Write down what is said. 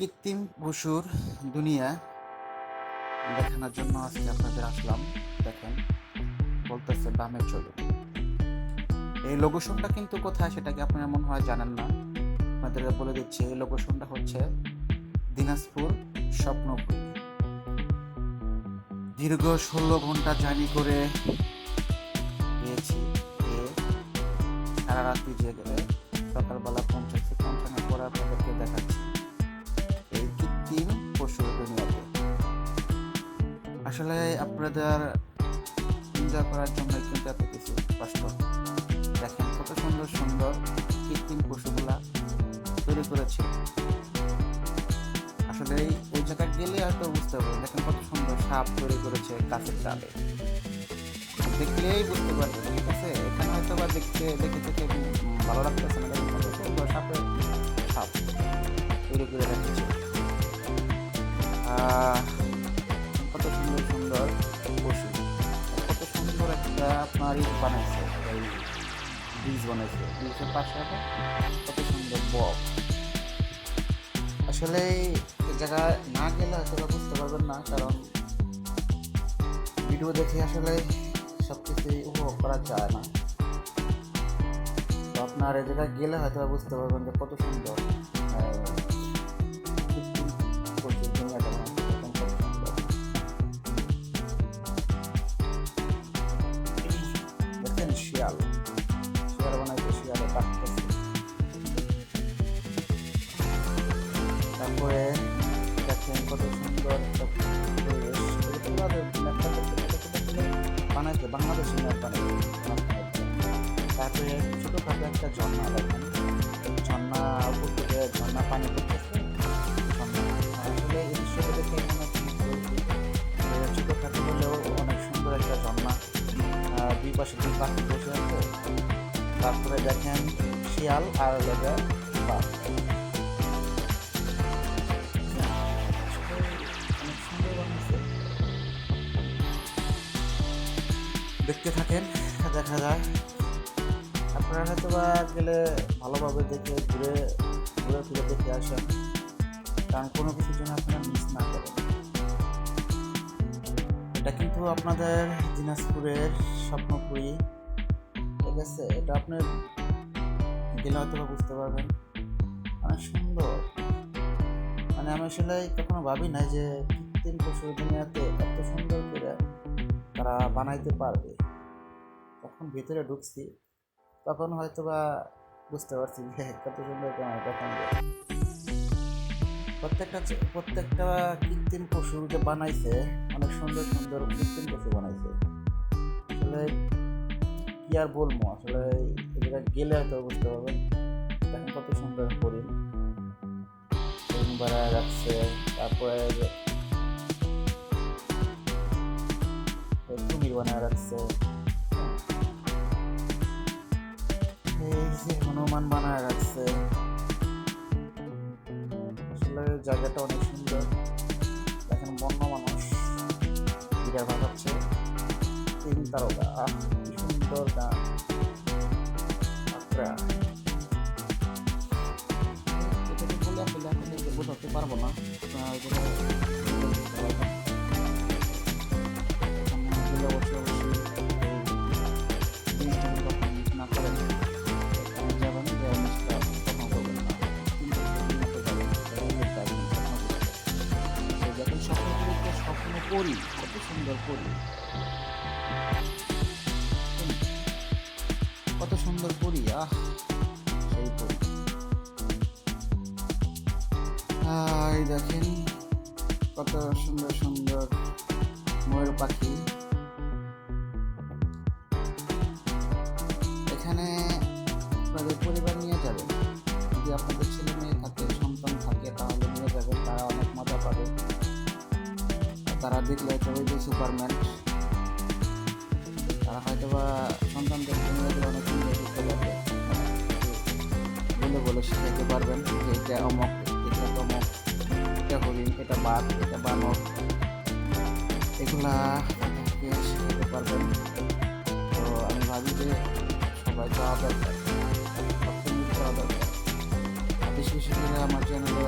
কৃত্রিম পশুর দুনিয়া দেখানোর জন্য আজকে আপনাদের আসলাম। দেখেন, বলতেছে বামে চলুন এই লোকেশনটা কিন্তু কোথায় সেটা কি আপনারা মনে হয় জানেন না। আপনাদের বলে দিচ্ছি, এই লোকেশনটা হচ্ছে দিনাজপুর স্বপ্নপুর। দীর্ঘ ষোলো ঘণ্টা জার্নি করে গিয়েছি। গিয়ে সারা রাত্রি জেগে সকালবেলা পৌঁছেছি। আসলে আপনাদের এনজয় করার জন্য কিন্তু এত কিছু কষ্ট। দেখেন কত সুন্দর সুন্দর কৃত্রিম পশুগুলা তৈরি করেছে। আসলে ওই জায়গায় গেলে হয়তো বুঝতে পারবেন দেখেন কত সুন্দর সাপ তৈরি করেছে গাছের ডালে। দেখলেই বুঝতে পারবেন, ঠিক আছে? এখানে হয়তো বা দেখতে, দেখে থেকে ভালো লাগতেছে আপনার ই বানাইছে, এই ব্রিজ বানাইছে। ব্রিজের পাশে একটা কত সুন্দর বক। আসলে এই জায়গায় না গেলে হয়তো বুঝতে পারবেন না, কারণ ভিডিও দেখে আসলে সব কিছুই উপভোগ করা যায় না। তো আপনার এই জায়গায় গেলে হয়তো বুঝতে পারবেন যে কত সুন্দর তারপরে দেখেন কত সুন্দর একটা পরিবেশ। এরকম ভাবে করতে বানাইছে বাংলাদেশি তারপরে ছোটোখাটো একটা ঝর্ণা দেখেন। ঝর্ণা উপর ঝর্ণা পানি পড়তেছে। আসলে এই দৃশ্যটা দেখে মনে হচ্ছে ছোটোখাটো হলেও অনেক সুন্দর একটা ঝর্ণা। দুই পাশে দুই পাখি বসে তারপরে দেখেন শিয়াল আর লেগে দেখতে থাকেন। দেখা যায় আপনারা হয়তো বা গেলে ভালোভাবে দেখে ঘুরে ঘুরে ফিরে দেখে আসেন। কারণ কোনো কিছুর জন্য আপনারা মিস না করেন। এটা কিন্তু আপনাদের দিনাজপুরের স্বপ্নপুরী। ঠিক আছে, এটা আপনার গেলে হয়তো বুঝতে পারবেন। অনেক সুন্দর। মানে আমি আসলে কখনো ভাবি নাই যে কৃত্রিম পশু দুনিয়াতে এত সুন্দর করে তারা বানাইতে পারবে। তখন ভিতরে ঢুকছি, তখন হয়তো বা বুঝতে পারছি যে কত সুন্দর কেন তখন প্রত্যেকটা প্রত্যেকটা কৃত্রিম পশু যে বানাইছে, অনেক সুন্দর সুন্দর কৃত্রিম পশু বানাইছে। আসলে কি আর বলব, আসলে জায়গায় গেলে হয়তো বুঝতে পারবেন দেখেন কত সুন্দর হরিণ বানায় রাখছে, তারপরে কুমির বানায় রাখছে। জায়গাটা অনেক সুন্দর। দেখেন বন্য মানুষ। গিটার বাজাচ্ছে তিন তারকা, কি সুন্দর গান আচ্ছা এটা বলে বোঝাতে পারব না। করি। কত সুন্দর করি আহ সেই দেখেন কত সুন্দর সুন্দর ময়ূর পাখি। তারা দেখলে হয়তো ওই যে সুপারম্যান তারা হয়তো বা সন্তানদেরকে নিয়ে অনেক শিখতে পারবে বলে বলে শিখাইতে পারবেন যে এটা অমক, এটা তমক এটা হরিণ, এটা বাঘ, এটা বানর, এগুলা শিখাতে পারবেন। তো আমি ভাবি যে সবাই যাওয়া দরকার সবসময় যাওয়া দরকার বেশি বেশি করে আমার চ্যানেলে